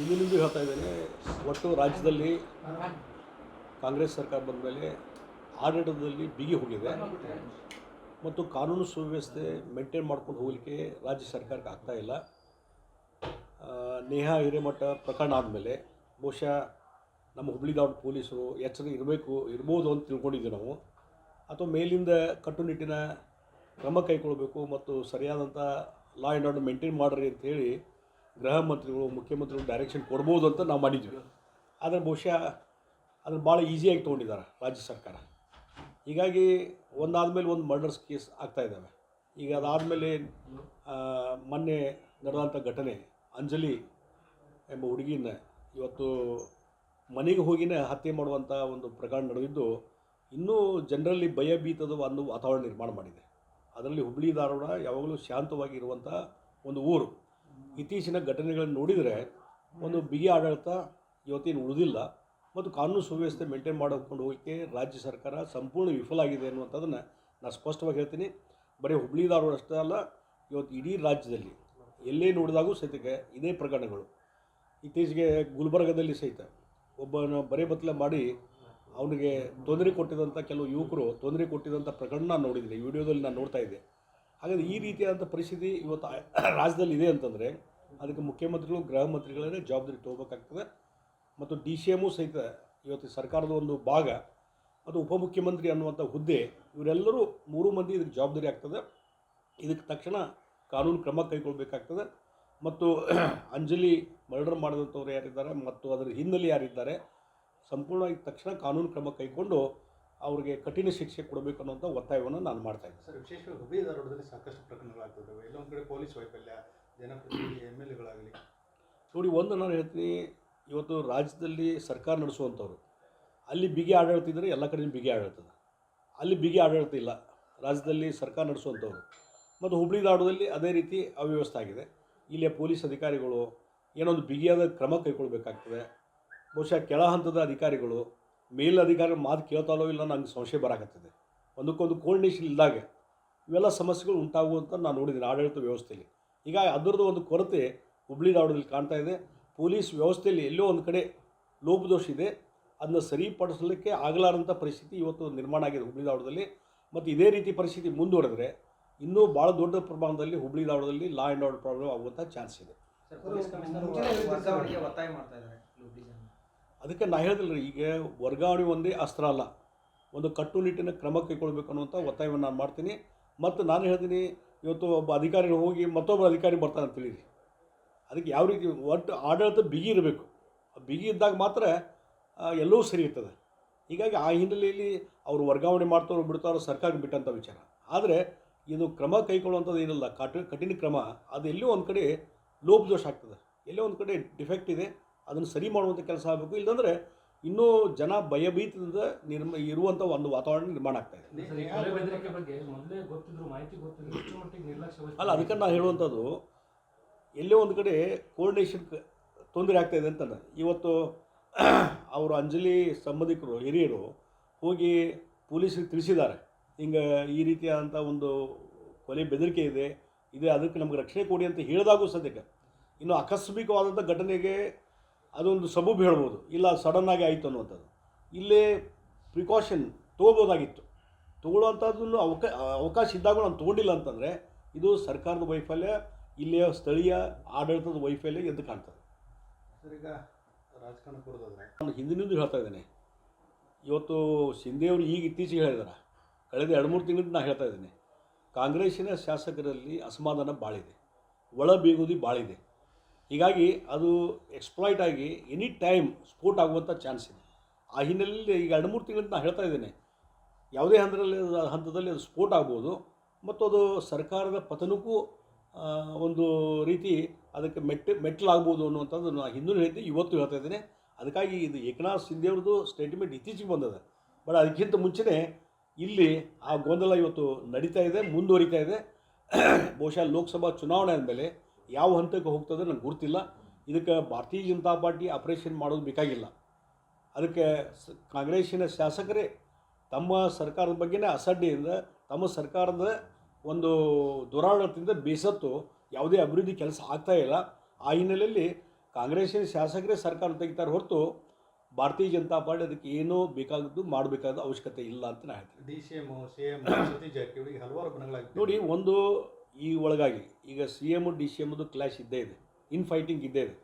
ಹಿಂದಿನಿಂದ ಹೇಳ್ತಾ ಇದ್ದೇನೆ, ಒಟ್ಟು ರಾಜ್ಯದಲ್ಲಿ ಕಾಂಗ್ರೆಸ್ ಸರ್ಕಾರ ಬಂದ ಮೇಲೆ ಆಡಳಿತದಲ್ಲಿ ಬಿಗಿ ಹೋಗಿದೆ. ಮತ್ತು ಕಾನೂನು ಸುವ್ಯವಸ್ಥೆ ಮೇಂಟೈನ್ ಮಾಡ್ಕೊಂಡು ಹೋಗಲಿಕ್ಕೆ ರಾಜ್ಯ ಸರ್ಕಾರಕ್ಕೆ ಆಗ್ತಾ ಇಲ್ಲ. ನೇಹಾ ಹಿರೇಮಠ ಪ್ರಕರಣ ಆದಮೇಲೆ ಬಹುಶಃ ನಮ್ಮ ಹುಬ್ಳಿ ದಾವಣ ಪೊಲೀಸರು ಎಚ್ಚರ ಇರಬೇಕು, ಇರ್ಬೋದು ಅಂತ ತಿಳ್ಕೊಂಡಿದ್ದೀವಿ ನಾವು. ಅಥವಾ ಮೇಲಿಂದ ಕಟ್ಟುನಿಟ್ಟಿನ ಕ್ರಮ ಕೈಗೊಳ್ಳಬೇಕು ಮತ್ತು ಸರಿಯಾದಂಥ ಲಾ ಆ್ಯಂಡ್ ಆರ್ಡರ್ ಮೇಂಟೈನ್ ಅಂತ ಅಂತೇಳಿ ಗೃಹ ಮಂತ್ರಿಗಳು, ಮುಖ್ಯಮಂತ್ರಿಗಳು ಡೈರೆಕ್ಷನ್ ಕೊಡ್ಬೋದು ಅಂತ ನಾವು ಮಾಡಿದ್ವಿ. ಆದರೆ ಬಹುಶಃ ಅದನ್ನು ಭಾಳ ಈಸಿಯಾಗಿ ತೊಗೊಂಡಿದ್ದಾರೆ ರಾಜ್ಯ ಸರ್ಕಾರ. ಹೀಗಾಗಿ ಒಂದಾದಮೇಲೆ ಒಂದು ಮರ್ಡರ್ಸ್ ಕೇಸ್ ಆಗ್ತಾ ಇದ್ದಾವೆ ಈಗ ಅದಾದಮೇಲೆ ಮೊನ್ನೆ ನಡೆದಂಥ ಘಟನೆ, ಅಂಜಲಿ ಎಂಬ ಹುಡುಗಿನ ಇವತ್ತು ಮನೆಗೆ ಹೋಗಿನೇ ಹತ್ಯೆ ಮಾಡುವಂಥ ಒಂದು ಪ್ರಕರಣ ನಡೆದಿದ್ದು, ಇನ್ನೂ ಜನರಲ್ಲಿ ಭಯ ಬೀತದ ಒಂದು ವಾತಾವರಣ ನಿರ್ಮಾಣ ಮಾಡಿದೆ. ಅದರಲ್ಲಿ ಹುಬ್ಬಳ್ಳಿ ಧಾರವಾಡ ಯಾವಾಗಲೂ ಶಾಂತವಾಗಿ ಇರುವಂಥ ಒಂದು ಊರು. ಇತ್ತೀಚಿನ ಘಟನೆಗಳನ್ನು ನೋಡಿದರೆ ಒಂದು ಬಿಗಿ ಆಡಳಿತ ಇವತ್ತೇನು ಉಳಿದಿಲ್ಲ ಮತ್ತು ಕಾನೂನು ಸುವ್ಯವಸ್ಥೆ ಮೇಂಟೈನ್ ಮಾಡಿಕೊಂಡು ಹೋಗಲಿಕ್ಕೆ ರಾಜ್ಯ ಸರ್ಕಾರ ಸಂಪೂರ್ಣ ವಿಫಲ ಆಗಿದೆ ಅನ್ನುವಂಥದ್ದನ್ನು ನಾನು ಸ್ಪಷ್ಟವಾಗಿ ಹೇಳ್ತೀನಿ. ಬರೀ ಹುಬ್ಳಿ ಧಾರವಾಡ ಅಷ್ಟೇ ಅಲ್ಲ, ಇವತ್ತು ಇಡೀ ರಾಜ್ಯದಲ್ಲಿ ಎಲ್ಲೇ ನೋಡಿದಾಗೂ ಸಹಿತಕ್ಕೆ ಇದೇ ಪ್ರಕರಣಗಳು. ಇತ್ತೀಚೆಗೆ ಗುಲ್ಬರ್ಗದಲ್ಲಿ ಸಹಿತ ಒಬ್ಬನ ಬರೆ ಬತ್ತಲೆ ಮಾಡಿ ಅವನಿಗೆ ತೊಂದರೆ ಕೊಟ್ಟಿದಂಥ ಕೆಲವು ಯುವಕರು ತೊಂದರೆ ಕೊಟ್ಟಿದಂಥ ಪ್ರಕರಣ ನಾನು ನೋಡಿದ್ದೀನಿ. ವಿಡಿಯೋದಲ್ಲಿ ನಾನು ನೋಡ್ತಾ ಇದ್ದೆ. ಹಾಗಾದರೆ ಈ ರೀತಿಯಾದಂಥ ಪರಿಸ್ಥಿತಿ ಇವತ್ತು ರಾಜ್ಯದಲ್ಲಿ ಇದೆ ಅಂತಂದರೆ ಅದಕ್ಕೆ ಮುಖ್ಯಮಂತ್ರಿಗಳು ಗೃಹ ಮಂತ್ರಿಗಳೇ ಜವಾಬ್ದಾರಿ ತೊಗೋಬೇಕಾಗ್ತದೆ. ಮತ್ತು ಡಿ ಸಿ ಎಮ್ಮು ಸಹಿತ ಇವತ್ತು ಸರ್ಕಾರದ ಒಂದು ಭಾಗ ಮತ್ತು ಉಪಮುಖ್ಯಮಂತ್ರಿ ಅನ್ನುವಂಥ ಹುದ್ದೆ, ಇವರೆಲ್ಲರೂ ಮೂರು ಮಂದಿ ಇದಕ್ಕೆ ಜವಾಬ್ದಾರಿ ಆಗ್ತದೆ. ಇದಕ್ಕೆ ತಕ್ಷಣ ಕಾನೂನು ಕ್ರಮ ಕೈಗೊಳ್ಳಬೇಕಾಗ್ತದೆ ಮತ್ತು ಅಂಜಲಿ ಮರ್ಡರ್ ಮಾಡಿದಂಥವ್ರು ಯಾರಿದ್ದಾರೆ ಮತ್ತು ಅದರ ಹಿನ್ನೆಲೆ ಯಾರಿದ್ದಾರೆ, ಸಂಪೂರ್ಣವಾಗಿ ತಕ್ಷಣ ಕಾನೂನು ಕ್ರಮ ಕೈಗೊಂಡು ಅವರಿಗೆ ಕಠಿಣ ಶಿಕ್ಷೆ ಕೊಡಬೇಕು ಅನ್ನೋಂಥ ಒತ್ತಾಯವನ್ನು ನಾನು ಮಾಡ್ತಾ ಇದ್ದೀನಿ ಸರ್, ವಿಶೇಷವಾಗಿ ಹುಬ್ಬಳ್ಳಿ ಧಾರವಾಡದಲ್ಲಿ ಸಾಕಷ್ಟು ಪ್ರಕರಣಗಳಾಗ್ತದೆ ಎಲ್ಲೊಂದು ಕಡೆ ಪೊಲೀಸ್ ವೈಫಲ್ಯ ಜನಪ್ರತಿನಿಧಿ ಎಂ ಎಲ್ ಎಗಳಾಗಲಿ. ನೋಡಿ, ಒಂದು ನಾನು ಹೇಳ್ತೀನಿ, ಇವತ್ತು ರಾಜ್ಯದಲ್ಲಿ ಸರ್ಕಾರ ನಡೆಸುವಂಥವ್ರು, ಅಲ್ಲಿ ಬಿಗಿ ಆಡಳಿತ ಇದ್ದರೆ ಎಲ್ಲ ಕಡೆ ಬಿಗಿ ಆಡಳಿತ ಅಲ್ಲಿ ಬಿಗಿ ಆಡಳಿತ ಇಲ್ಲ. ರಾಜ್ಯದಲ್ಲಿ ಸರ್ಕಾರ ನಡೆಸುವಂಥವ್ರು. ಮತ್ತು ಹುಬ್ಳಿ ಧಾರವಾಡದಲ್ಲಿ ಅದೇ ರೀತಿ ಅವ್ಯವಸ್ಥೆ ಆಗಿದೆ. ಇಲ್ಲಿಯ ಪೊಲೀಸ್ ಅಧಿಕಾರಿಗಳು ಏನೊಂದು ಬಿಗಿಯಾದ ಕ್ರಮ ಕೈಗೊಳ್ಬೇಕಾಗ್ತದೆ. ಬಹುಶಃ ಕೆಳ ಹಂತದ ಅಧಿಕಾರಿಗಳು, ಮೇಲ್ ಅಧಿಕಾರಿ ಮಾತು ಕೇಳ್ತಾಲೋ ಇಲ್ಲ ನಂಗೆ ಸಂಶಯ ಬರಾಕತ್ತದೆ. ಒಂದಕ್ಕೊಂದು ಕೋರ್ಡಿನೇಷನ್ ಇಲ್ದಾಗೆ ಇವೆಲ್ಲ ಸಮಸ್ಯೆಗಳು ಉಂಟಾಗುವಂತ ನಾನು ನೋಡಿದ್ದೀನಿ ಆಡಳಿತ ವ್ಯವಸ್ಥೆಯಲ್ಲಿ. ಹೀಗಾಗಿ ಅದರದ್ದು ಒಂದು ಕೊರತೆ ಹುಬ್ಳಿ ಧಾರವಾಡದಲ್ಲಿ ಕಾಣ್ತಾ ಇದೆ. ಪೊಲೀಸ್ ವ್ಯವಸ್ಥೆಯಲ್ಲಿ ಎಲ್ಲೋ ಒಂದು ಕಡೆ ಲೋಪದೋಷ ಇದೆ. ಅದನ್ನು ಸರಿಪಡಿಸಲಿಕ್ಕೆ ಆಗಲಾರಂಥ ಪರಿಸ್ಥಿತಿ ಇವತ್ತು ನಿರ್ಮಾಣ ಆಗಿದೆ ಹುಬ್ಳಿ ಧಾರವಾಡದಲ್ಲಿ ಮತ್ತು ಇದೇ ರೀತಿ ಪರಿಸ್ಥಿತಿ ಮುಂದುವರೆದ್ರೆ ಇನ್ನೂ ಭಾಳ ದೊಡ್ಡ ಪ್ರಮಾಣದಲ್ಲಿ ಹುಬ್ಳಿ ಧಾರವಾಡದಲ್ಲಿ ಲಾ ಆ್ಯಂಡ್ ಆರ್ಡರ್ ಪ್ರಾಬ್ಲಮ್ ಆಗುವಂಥ ಚಾನ್ಸ್ ಇದೆ. ಸರ್ ಪೊಲೀಸ್ ಕಮಿಷನರ್ ವರ್ಗಾವಣೆಗೆ ಒತ್ತಾಯ ಮಾಡ್ತಾ ಇದ್ದಾರೆ ಅದಕ್ಕೆ ನಾ ಹೇಳಿದಿಲ್ಲ ರೀ ಈಗ ವರ್ಗಾವಣೆ ಒಂದೇ ಅಸ್ತ್ರ ಅಲ್ಲ. ಒಂದು ಕಟ್ಟುನಿಟ್ಟಿನ ಕ್ರಮ ಕೈಗೊಳ್ಬೇಕು ಅನ್ನುವಂಥ ಒತ್ತಾಯವನ್ನು ನಾನು ಮಾಡ್ತೀನಿ. ಮತ್ತು ನಾನು ಹೇಳ್ತೀನಿ ಇವತ್ತು ಒಬ್ಬ ಅಧಿಕಾರಿ ಹೋಗಿ ಮತ್ತೊಬ್ಬ ಅಧಿಕಾರಿ ಬರ್ತಾನೆ ಅಂತ ತಿಳಿರಿ ಅದಕ್ಕೆ ಯಾವ ರೀತಿ ಒಟ್ಟು ಆಡಳಿತ ಬಿಗಿ ಇರಬೇಕು. ಬಿಗಿ ಇದ್ದಾಗ ಮಾತ್ರ ಎಲ್ಲವೂ ಸರಿ ಇರ್ತದೆ. ಹೀಗಾಗಿ ಆ ಹಿನ್ನೆಲೆಯಲ್ಲಿ ಅವರು ವರ್ಗಾವಣೆ ಮಾಡ್ತಾರೋ ಬಿಡ್ತಾರೋ ಸರ್ಕಾರಕ್ಕೆ ಬಿಟ್ಟಂಥ ವಿಚಾರ. ಆದರೆ ಇದು ಕ್ರಮ ಕೈಗೊಳ್ಳುವಂಥದ್ದು ಏನಿಲ್ಲ. ಕಠಿಣ ಕಠಿಣ ಕ್ರಮ. ಅದು ಎಲ್ಲೋ ಒಂದು ಕಡೆ ಲೋಪದೋಷ ಆಗ್ತದೆ. ಎಲ್ಲೋ ಒಂದು ಕಡೆ ಡಿಫೆಕ್ಟ್ ಇದೆ. ಅದನ್ನು ಸರಿ ಮಾಡುವಂಥ ಕೆಲಸ ಆಗಬೇಕು. ಇಲ್ಲಾಂದರೆ ಇನ್ನೂ ಜನ ಭಯಭೀತದ ನಿರ್ಮ ಇರುವಂಥ ಒಂದು ವಾತಾವರಣ ನಿರ್ಮಾಣ ಆಗ್ತಾ ಇದೆ. ಅಲ್ಲ ಅದಕ್ಕೆ ನಾನು ಹೇಳುವಂಥದ್ದು ಎಲ್ಲೇ ಒಂದು ಕಡೆ ಕೋರ್ಡಿನೇಷನ್ ತೊಂದರೆ ಆಗ್ತಾ ಇದೆ ಅಂತಂದ್ರೆ ಇವತ್ತು ಅವರು ಅಂಜಲಿ ಸಂಬಂಧಿಕರು ಹಿರಿಯರು ಹೋಗಿ ಪೊಲೀಸರಿಗೆ ತಿಳಿಸಿದ್ದಾರೆ. ಹಿಂಗೆ ಈ ರೀತಿಯಾದಂಥ ಒಂದು ಕೊಲೆ ಬೆದರಿಕೆ ಇದೆ ಇದೆ ಅದಕ್ಕೆ ನಮ್ಗೆ ರಕ್ಷಣೆ ಕೊಡಿ ಅಂತ ಹೇಳಿದಾಗೂ ಸದ್ಯಕ್ಕೆ. ಇನ್ನು ಆಕಸ್ಮಿಕವಾದಂಥ ಘಟನೆಗೆ ಅದೊಂದು ಸಬೂಬು ಹೇಳ್ಬೋದು. ಇಲ್ಲ ಸಡನ್ನಾಗಿ ಆಯಿತು ಅನ್ನುವಂಥದ್ದು. ಇಲ್ಲೇ ಪ್ರಿಕಾಷನ್ ತೊಗೋಬೋದಾಗಿತ್ತು. ತೊಗೊಳ್ಳುವಂಥದ್ದನ್ನು ಅವಕ ಅವಕಾಶ ಇದ್ದಾಗ ನಾನು ತೊಗೊಂಡಿಲ್ಲ ಅಂತಂದರೆ ಇದು ಸರ್ಕಾರದ ವೈಫಲ್ಯ ಇಲ್ಲಿಯ ಸ್ಥಳೀಯ ಆಡಳಿತದ ವೈಫಲ್ಯ ಎದ್ದು ಕಾಣ್ತದೆ. ಈಗ ರಾಜಕಾರಣಕ್ಕೆ ನಾನು ಹಿಂದಿನಿಂದ ಹೇಳ್ತಾ ಇದ್ದೇನೆ. ಇವತ್ತು ಶಿಂದೆಯವರು ಈಗ ಇತ್ತೀಚೆಗೆ ಹೇಳಿದಾರೆ. ಕಳೆದ ಎರಡು ಮೂರು ತಿಂಗಳಿಂದ ನಾನು ಹೇಳ್ತಾ ಇದ್ದೀನಿ. ಕಾಂಗ್ರೆಸ್ಸಿನ ಶಾಸಕರಲ್ಲಿ ಅಸಮಾಧಾನ ಭಾಳಿದೆ ಒಳ ಬೀಗುದಿ ಭಾಳಿದೆ ಹೀಗಾಗಿ ಅದು ಎಕ್ಸ್ಪ್ಲಾಯ್ಟ್ ಆಗಿ ಎನಿ ಟೈಮ್ ಸ್ಫೋಟ ಆಗುವಂಥ ಚಾನ್ಸ್ ಇದೆ. ಆ ಹಿನ್ನೆಲೆಯಲ್ಲಿ ಈಗ ಎರಡು ಮೂರು ತಿಂಗಳಿಂದ ನಾನು ಹೇಳ್ತಾ ಇದ್ದೇನೆ, ಯಾವುದೇ ಹಂತದಲ್ಲಿ ಹಂತದಲ್ಲಿ ಅದು ಸ್ಫೋಟ ಆಗ್ಬೋದು, ಮತ್ತು ಅದು ಸರ್ಕಾರದ ಪತನಕ್ಕೂ ಒಂದು ರೀತಿ ಅದಕ್ಕೆ ಮೆಟ್ಟ ಮೆಟ್ಟಲಾಗ್ಬೋದು ಅನ್ನುವಂಥದ್ದು ನಾನು ಹಿಂದೂ ಹೇಳ್ತೀನಿ ಇವತ್ತು ಹೇಳ್ತಾ ಇದ್ದೇನೆ. ಅದಕ್ಕಾಗಿ ಇದು ಏಕನಾಥ್ ಶಿಂದೆಯವ್ರದ್ದು ಸ್ಟೇಟ್ಮೆಂಟ್ ಇತ್ತೀಚೆಗೆ ಬಂದದ. ಬಟ್ ಅದಕ್ಕಿಂತ ಮುಂಚೆನೇ ಇಲ್ಲಿ ಆ ಗೊಂದಲ ಇವತ್ತು ನಡೀತಾ ಇದೆ, ಮುಂದುವರಿತಾ ಇದೆ. ಬಹುಶಃ ಲೋಕಸಭಾ ಚುನಾವಣೆ ಆದಮೇಲೆ ಯಾವ ಹಂತಕ್ಕೆ ಹೋಗ್ತದೆ ನಂಗೆ ಗುರ್ತಿಲ್ಲ ಇದಕ್ಕೆ ಭಾರತೀಯ ಜನತಾ ಪಾರ್ಟಿ ಆಪರೇಷನ್ ಮಾಡೋದು ಬೇಕಾಗಿಲ್ಲ. ಅದಕ್ಕೆ ಕಾಂಗ್ರೆಸ್ಸಿನ ಶಾಸಕರೇ ತಮ್ಮ ಸರ್ಕಾರದ ಬಗ್ಗೆನೇ ಅಸಡ್ಡೆಯಿಂದ ತಮ್ಮ ಸರ್ಕಾರದ ಒಂದು ದುರಾಡಳಿತದಿಂದ ಬೇಸತ್ತು ಯಾವುದೇ ಅಭಿವೃದ್ಧಿ ಕೆಲಸ ಆಗ್ತಾ ಇಲ್ಲ. ಆ ಹಿನ್ನೆಲೆಯಲ್ಲಿ ಕಾಂಗ್ರೆಸ್ಸಿನ ಶಾಸಕರೇ ಸರ್ಕಾರ ತೆಗಿತಾರೆ ಹೊರತು ಭಾರತೀಯ ಜನತಾ ಪಾರ್ಟಿ ಅದಕ್ಕೆ ಏನೋ ಬೇಕಾದದ್ದು ಮಾಡಬೇಕಾದ ಅವಶ್ಯಕತೆ ಇಲ್ಲ ಅಂತ ನಾನು ಹೇಳ್ತೀನಿ. D C M C M Jarkiholi ಹಲವಾರು ಗುಣಗಳಾಗಿ ನೋಡಿ ಒಂದು ಈ ಒಳಗಾಗಿ ಈಗ ಸಿ ಎಂ ಡಿ ಸಿ ಎಮ್ದು ಕ್ಲಾಶ್ ಇದ್ದೇ ಇದೆ. ಇನ್ ಫೈಟಿಂಗ್ ಇದ್ದೇ ಇದೆ.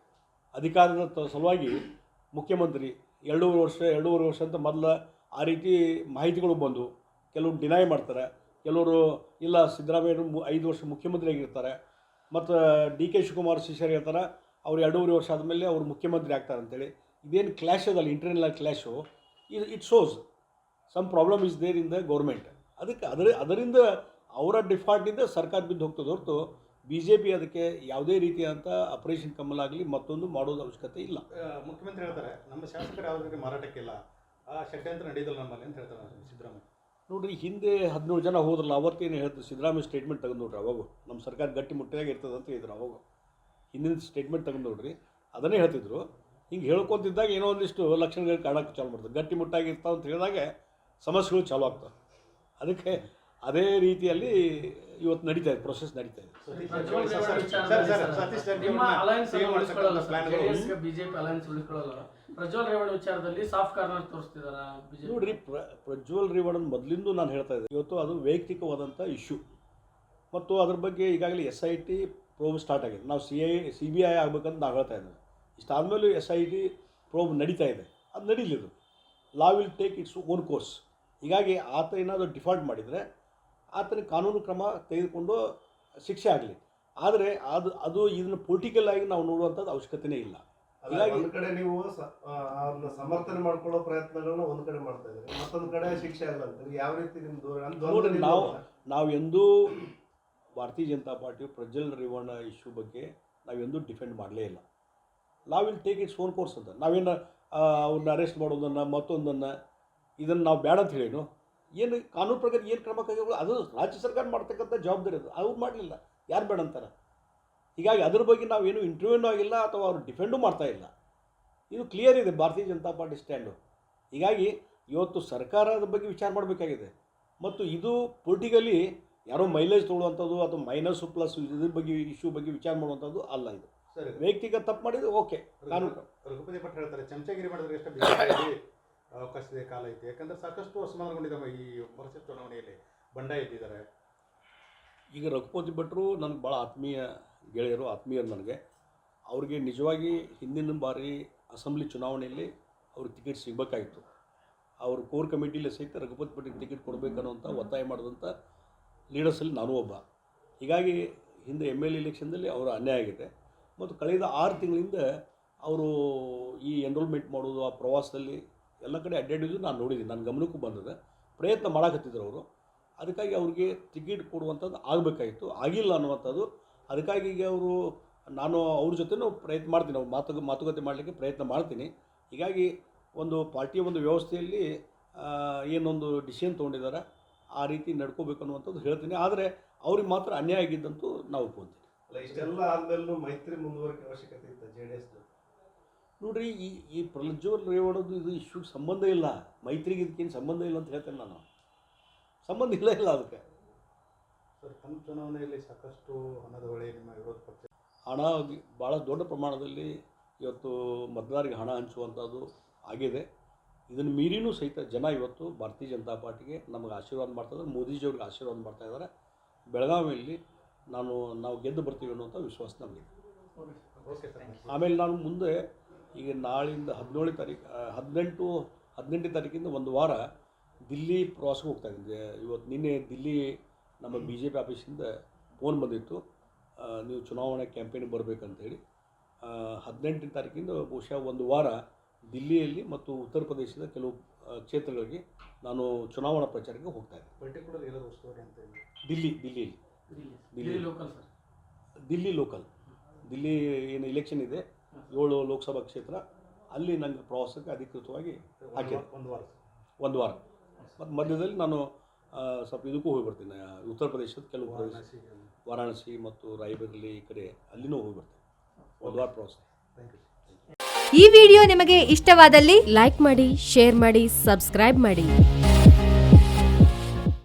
ಅಧಿಕಾರದ ಸಲುವಾಗಿ ಮುಖ್ಯಮಂತ್ರಿ ಎರಡೂವರೆ ವರ್ಷ ಎರಡೂವರೆ ವರ್ಷ ಅಂತ ಮೊದಲ ಆ ರೀತಿ ಮಾಹಿತಿಗಳು ಬಂದು ಕೆಲವರು ಡಿನೈ ಮಾಡ್ತಾರೆ. ಕೆಲವರು ಇಲ್ಲ ಸಿದ್ದರಾಮಯ್ಯ ಐದು ವರ್ಷ ಮುಖ್ಯಮಂತ್ರಿ ಆಗಿರ್ತಾರೆ. ಮತ್ತು ಡಿ ಕೆ ಶಿವಕುಮಾರ್ ಶಿಷ್ಯರು ಹೇಳ್ತಾರೆ, ಅವ್ರು ಎರಡೂವರೆ ವರ್ಷ ಆದಮೇಲೆ ಅವರು ಮುಖ್ಯಮಂತ್ರಿ ಆಗ್ತಾರೆ ಅಂತೇಳಿ. ಇದೇನು ಕ್ಲ್ಯಾಶ್ ಅದಲ್ಲ ಇಂಟರ್ನಲ್ ಕ್ಲ್ಯಾಶು ಇದು it shows some problem is there in the government ಅದಕ್ಕೆ ಅದರ, ಅದರಿಂದ ಅವರ ಡಿಫಾಲ್ಟಿಂದ ಸರ್ಕಾರ ಬಿದ್ದು ಹೋಗ್ತದೆ ಹೊರತು ಬಿ ಜೆ ಪಿ ಅದಕ್ಕೆ ಯಾವುದೇ ರೀತಿಯಾದಂಥ ಆಪರೇಷನ್ ಕಮಲ್ ಆಗಲಿ ಮತ್ತೊಂದು ಮಾಡೋದು ಅವಶ್ಯಕತೆ ಇಲ್ಲ. ಮುಖ್ಯಮಂತ್ರಿ ಹೇಳ್ತಾರೆ ನಮ್ಮ ಶಾಸಕರು ಯಾವುದೇ ಮಾರಾಟಕ್ಕಿಲ್ಲ. ಆ ಷಡ್ಯಂತ್ರ ನಡೀತಲ್ಲ ನಮ್ಮಲ್ಲಿ ಅಂತ ಹೇಳ್ತಾರೆ ಸಿದ್ದರಾಮಯ್ಯ. ನೋಡ್ರಿ ಹಿಂದೆ ಹದಿನೇಳು ಜನ ಹೋದ್ರಲ್ಲ ಅವತ್ತೇನು ಹೇಳ್ತಾರೆ ಸಿದ್ದರಾಮಯ್ಯ ಸ್ಟೇಟ್ಮೆಂಟ್ ತೆಗೆದು ನೋಡ್ರಿ ಅವಾಗ. ನಮ್ಮ ಸರ್ಕಾರ ಗಟ್ಟಿ ಮುಟ್ಟಿಯಾಗಿ ಇರ್ತದೆ ಅಂತ ಹೇಳಿದ್ರು ಅವಾಗ. ಹಿಂದಿನ ಸ್ಟೇಟ್ಮೆಂಟ್ ತೆಗೆದು ನೋಡ್ರಿ ಅದನ್ನೇ ಹೇಳ್ತಿದ್ರು. ಹಿಂಗೆ ಹೇಳ್ಕೊತಿದ್ದಾಗ ಏನೋ ಒಂದಿಷ್ಟು ಲಕ್ಷಣಗಳು ಕಾಣಕ್ಕೆ ಚಾಲು ಮಾಡ್ತದೆ. ಗಟ್ಟಿ ಮುಟ್ಟಾಗಿ ಇರ್ತಾವೆ ಅಂತ ಹೇಳಿದಾಗ ಸಮಸ್ಯೆಗಳು ಚಾಲು ಆಗ್ತವೆ. ಅದಕ್ಕೆ ಅದೇ ರೀತಿಯಲ್ಲಿ ಇವತ್ತು ನಡೀತಾ ಇದೆ ಪ್ರೊಸೆಸ್ ನಡೀತಾ ಇದೆ. ಬಿಜೆಪಿ ಅಲಯನ್ಸ್ ಉಳಿಸ್ಕೊಳ್ಳಲ್ಲ ಪ್ರಜ್ವಲ್ ರೇವಣ್ಣ ವಿಚಾರದಲ್ಲಿ ಸಾಫ್ಟ್ ಕಾರ್ನರ್ ತೋರಿಸ್ತಿದಾರ ಬಿಜೆಪಿ? ನೋಡ್ರಿ ಪ್ರ ಪ್ರಜ್ವಲ್ ರೇವಣ್ಣನ ಮೊದಲಿಂದ ನಾನು ಹೇಳ್ತಾ ಇದ್ದೆ. ಇವತ್ತು ಅದು ವೈಯಕ್ತಿಕವಾದಂಥ ಇಶ್ಯೂ ಮತ್ತು ಅದ್ರ ಬಗ್ಗೆ ಈಗಾಗಲೇ S I T probe start ಆಗಿದೆ. ನಾವು C I C B I ಆಗ್ಬೇಕಂತ ನಾವು ಹೇಳ್ತಾ ಇದ್ದೇವೆ ಇಷ್ಟಾದಮೇಲೂ ಎಸ್ ಐ ಟಿ ಪ್ರೋಬ್ ನಡೀತಾ ಇದೆ. ಅದು ನಡೀಲಿದು law will take its own course ಹೀಗಾಗಿ ಆತ ಏನಾದರೂ ಡಿಫಾಲ್ಟ್ ಮಾಡಿದರೆ ಆತನಿಗೆ ಕಾನೂನು ಕ್ರಮ ತೆಗೆದುಕೊಂಡು ಶಿಕ್ಷೆ ಆಗಲಿ ಆದರೆ ಅದು ಅದು ಇದನ್ನು ಪೊಲಿಟಿಕಲ್ ಆಗಿ ನಾವು ನೋಡುವಂಥದ್ದು ಅವಶ್ಯಕತೆನೇ ಇಲ್ಲ. ಹಾಗಾಗಿ ಒಂದು ಕಡೆ ನೀವು ಅವ್ರನ್ನ ಸಮರ್ಥನೆ ಮಾಡ್ಕೊಳ್ಳೋ ಪ್ರಯತ್ನಗಳನ್ನ ಒಂದು ಕಡೆ ಮಾಡ್ತಾ ಇದ್ದೀರಿ. ಮತ್ತೊಂದು ಕಡೆ ಶಿಕ್ಷೆ ಅಲ್ಲ ಅಂತ. ಯಾವ ರೀತಿ ನಿಮ್ದು? ನಾವು ನಾವು ಎಂದೂ ಭಾರತೀಯ ಜನತಾ ಪಾರ್ಟಿ ಪ್ರಜ್ವಲ್ ರೇವಣ್ಣ ಇಶ್ಯೂ ಬಗ್ಗೆ ನಾವೆಂದೂ ಡಿಫೆಂಡ್ ಮಾಡಲೇ ಇಲ್ಲ. ನಾವು will take its own course ಅಂತ. ನಾವೇನು ಅವ್ರನ್ನ ಅರೆಸ್ಟ್ ಮಾಡೋದನ್ನು ಮತ್ತೊಂದನ್ನು ಇದನ್ನು ನಾವು ಬೇಡ ಅಂತ ಹೇಳೇನು? ಏನು ಕಾನೂನು ಪ್ರಕಾರ ಏನು ಕ್ರಮ ಕೈಗೊಳ್ಳೋ ಅದು ರಾಜ್ಯ ಸರ್ಕಾರ ಮಾಡ್ತಕ್ಕಂಥ ಜವಾಬ್ದಾರಿ ಅದು. ಅವ್ರು ಮಾಡಲಿಲ್ಲ. ಯಾರು ಬೇಡ ಅಂತಾರೆ? ಹೀಗಾಗಿ ಅದ್ರ ಬಗ್ಗೆ ನಾವೇನು ಇಂಟರ್ವ್ಯೂನೂ ಆಗಿಲ್ಲ ಅಥವಾ ಅವರು ಡಿಫೆಂಡೂ ಮಾಡ್ತಾ ಇಲ್ಲ. ಇದು ಕ್ಲಿಯರ್ ಇದೆ ಭಾರತೀಯ ಜನತಾ ಪಾರ್ಟಿ ಸ್ಟ್ಯಾಂಡು ಹೀಗಾಗಿ ಇವತ್ತು ಸರ್ಕಾರದ ಬಗ್ಗೆ ವಿಚಾರ ಮಾಡಬೇಕಾಗಿದೆ. ಮತ್ತು ಇದು ಪೊಲಿಟಿಕಲಿ ಯಾರೋ ಮೈಲೇಜ್ ತೊಗೊಳುವಂಥದ್ದು ಅಥವಾ ಮೈನಸ್ಸು ಪ್ಲಸ್ ಇದ್ರ ಬಗ್ಗೆ ಇಶ್ಯೂ ಬಗ್ಗೆ ವಿಚಾರ ಮಾಡುವಂಥದ್ದು ಅಲ್ಲ ಇದು. ಸರಿ. ವೈಯಕ್ತಿಕ ತಪ್ಪು ಮಾಡಿದ್ರೆ ಓಕೆ ಕಾನೂನು ರಘುಪತಿ ಭಟ್ ಹೇಳ್ತಾರೆ ಚಮಚಗಿರಿ ಮಾಡಿದ್ರೆ ಎಷ್ಟು ಬಿಜೆಪಿಯಲ್ಲಿ ಅವಕಾಶ ಇದೆ ಕಾಲ ಐತೆ. ಯಾಕಂದ್ರೆ ಸಾಕಷ್ಟು ಅಸಮಾಧಾನಗೊಂಡಿದ್ದಾವೆ ಈ ವರ್ಷ ಚುನಾವಣೆಯಲ್ಲಿ. ಬಂಡಾಯ ಎದ್ದಿದ್ದಾರೆ ಈಗ ರಘುಪತಿ ಭಟ್ರು ನನಗೆ ಭಾಳ ಆತ್ಮೀಯ ಗೆಳೆಯರು ಆತ್ಮೀಯರು ನನಗೆ. ಅವ್ರಿಗೆ ನಿಜವಾಗಿ ಹಿಂದಿನ ಬಾರಿ ಅಸೆಂಬ್ಲಿ ಚುನಾವಣೆಯಲ್ಲಿ ಅವ್ರಿಗೆ ಟಿಕೆಟ್ ಸಿಗಬೇಕಾಗಿತ್ತು ಅವರು ಕೋರ್ ಕಮಿಟಿಲಿ ಸಹಿತ ರಘುಪತಿ ಭಟ್ರಿಗೆ ಟಿಕೆಟ್ ಕೊಡಬೇಕನ್ನುವಂಥ ಒತ್ತಾಯ ಮಾಡಿದಂಥ ಲೀಡರ್ಸಲ್ಲಿ ನಾನು ಒಬ್ಬ. ಹೀಗಾಗಿ ಹಿಂದೆ ಎಂ ಎಲ್ ಎಲೆಕ್ಷನ್ದಲ್ಲಿ ಅವರು ಅನ್ಯಾಯ ಆಗಿದೆ. ಮತ್ತು ಕಳೆದ ಆರು ತಿಂಗಳಿಂದ ಅವರು ಈ ಎನ್ರೋಲ್ಮೆಂಟ್ ಮಾಡೋದು ಆ ಪ್ರವಾಸದಲ್ಲಿ ಎಲ್ಲ ಕಡೆ ಅಡ್ಡಾಡಿದ್ದು ನಾನು ನೋಡಿದ್ದೀನಿ. ನನ್ನ ಗಮನಕ್ಕೂ ಬಂದದ. ಪ್ರಯತ್ನ ಮಾಡಕತ್ತಿದ್ರು ಅವರು. ಅದಕ್ಕಾಗಿ ಅವ್ರಿಗೆ ಟಿಕೆಟ್ ಕೊಡುವಂಥದ್ದು ಆಗಬೇಕಾಗಿತ್ತು. ಆಗಿಲ್ಲ ಅನ್ನುವಂಥದ್ದು. ಅದಕ್ಕಾಗಿ ಈಗ ಅವರು, ನಾನು ಅವ್ರ ಜೊತೆನೂ ಪ್ರಯತ್ನ ಮಾಡ್ತೀನಿ. ಅವ್ರು ಮಾತು ಮಾತುಕತೆ ಮಾಡಲಿಕ್ಕೆ ಪ್ರಯತ್ನ ಮಾಡ್ತೀನಿ. ಹೀಗಾಗಿ ಒಂದು ಪಾರ್ಟಿಯ ಒಂದು ವ್ಯವಸ್ಥೆಯಲ್ಲಿ ಏನೊಂದು ಡಿಸಿಷನ್ ತೊಗೊಂಡಿದ್ದಾರೆ ಆ ರೀತಿ ನಡ್ಕೋಬೇಕು ಅನ್ನುವಂಥದ್ದು ಹೇಳ್ತೀನಿ. ಆದರೆ ಅವ್ರಿಗೆ ಮಾತ್ರ ಅನ್ಯಾಯ ಆಗಿದ್ದಂತೂ ನಾವು ಒಪ್ಕೊಂತೀನಿ ಇಷ್ಟೆಲ್ಲ ಆದಮೇಲೂ ಮೈತ್ರಿ ಮುಂದುವರಿಕೆ ಅವಶ್ಯಕತೆ ಇತ್ತು ಜೆಡಿಎಸ್ ನೋಡ್ರಿ ಈ ಈ ಪ್ರಜ್ವಲ್ ರೇವಣದ್ದು ಇದು ಇಶ್ಯೂಗೆ ಸಂಬಂಧ ಇಲ್ಲ. ಮೈತ್ರಿಗೆ ಇದಕ್ಕೇನು ಸಂಬಂಧ ಇಲ್ಲ ಅಂತ ಹೇಳ್ತೇನೆ ನಾನು. ಸಂಬಂಧ ಇಲ್ಲ ಇಲ್ಲ ಅದಕ್ಕೆ. ಸರ್ ಚುನಾವಣೆಯಲ್ಲಿ ಸಾಕಷ್ಟು ಹಣದ ಹೊಳೆ ನಿಮ್ಮ ವಿರೋಧ ಪಕ್ಷ ಹಣ ಭಾಳ ದೊಡ್ಡ ಪ್ರಮಾಣದಲ್ಲಿ ಇವತ್ತು ಮತದಾರರಿಗೆ ಹಣ ಹಂಚುವಂಥದ್ದು ಆಗಿದೆ. ಇದನ್ನು ಮೀರಿನೂ ಸಹಿತ ಜನ ಇವತ್ತು ಭಾರತೀಯ ಜನತಾ ಪಾರ್ಟಿಗೆ ನಮಗೆ ಆಶೀರ್ವಾದ ಮಾಡ್ತಾಯಿದ್ದಾರೆ ಮೋದಿಜಿಯವ್ರಿಗೆ ಆಶೀರ್ವಾದ ಮಾಡ್ತಾ ಇದ್ದಾರೆ. ಬೆಳಗಾವಿಯಲ್ಲಿ ನಾನು ನಾವು ಗೆದ್ದು ಬರ್ತೀವಿ ಅನ್ನುವಂಥ ವಿಶ್ವಾಸ ನಮಗಿದೆ. ಆಮೇಲೆ ನಾನು ಮುಂದೆ ಈಗ ನಾಳಿಂದ ಹದಿನೇಳು ತಾರೀಕು ಹದಿನೆಂಟು ಹದಿನೆಂಟನೇ ತಾರೀಕಿಂದ ಒಂದು ವಾರ ದಿಲ್ಲಿ ಪ್ರವಾಸಕ್ಕೆ ಹೋಗ್ತಾ ಇದ್ದೆ ಇವತ್ತು ನಿನ್ನೆ ದಿಲ್ಲಿ ನಮ್ಮ ಬಿ ಜೆ ಪಿ ಆಫೀಸಿಂದ ಫೋನ್ ಬಂದಿತ್ತು. ನೀವು ಚುನಾವಣೆ ಕ್ಯಾಂಪೇನಿಗೆ ಬರಬೇಕಂತೇಳಿ. ಹದಿನೆಂಟನೇ ತಾರೀಕಿಂದ ಬಹುಶಃ ಒಂದು ವಾರ ದಿಲ್ಲಿಯಲ್ಲಿ ಮತ್ತು ಉತ್ತರ ಪ್ರದೇಶದ ಕೆಲವು ಕ್ಷೇತ್ರಗಳಿಗೆ ನಾನು ಚುನಾವಣಾ ಪ್ರಚಾರಕ್ಕೆ ಹೋಗ್ತಾ ಇದ್ದೆ ಪರ್ಟಿಕ್ಯುಲರ್ ಅಂತ ದಿಲ್ಲಿ ದಿಲ್ಲಿಯಲ್ಲಿ. Delhi. Local sir. Delhi local. Delhi ಏನು ಇಲೆಕ್ಷನ್ ಇದೆ. ಏಳು ಲೋಕಸಭಾ ಕ್ಷೇತ್ರ ಅಲ್ಲಿ ನನಗೆ ಪ್ರವಾಸಕ್ಕೆ ಅಧಿಕೃತವಾಗಿ ಹಾಕಿದೆ. ಒಂದು ವಾರ ಒಂದು ವಾರ. ಮತ್ತು ಮಧ್ಯದಲ್ಲಿ ನಾನು ಸ್ವಲ್ಪ ಇದಕ್ಕೂ ಹೋಗಿ ಬರ್ತೀನಿ. ಉತ್ತರ ಪ್ರದೇಶದ ಕೆಲವು ಪ್ರದೇಶ ವಾರಣಾಸಿ ವಾರಾಣಸಿ ಮತ್ತು ರಾಯಬರೇಲಿ ಈ ಕಡೆ ಅಲ್ಲಿನೂ ಹೋಗಿ ಬರ್ತೀನಿ. ಒಂದು ವಾರ ಪ್ರವಾಸ. ಥ್ಯಾಂಕ್ ಯು ಈ ವಿಡಿಯೋ ನಿಮಗೆ ಇಷ್ಟವಾದಲ್ಲಿ ಲೈಕ್ ಮಾಡಿ ಶೇರ್ ಮಾಡಿ ಸಬ್ಸ್ಕ್ರೈಬ್ ಮಾಡಿ.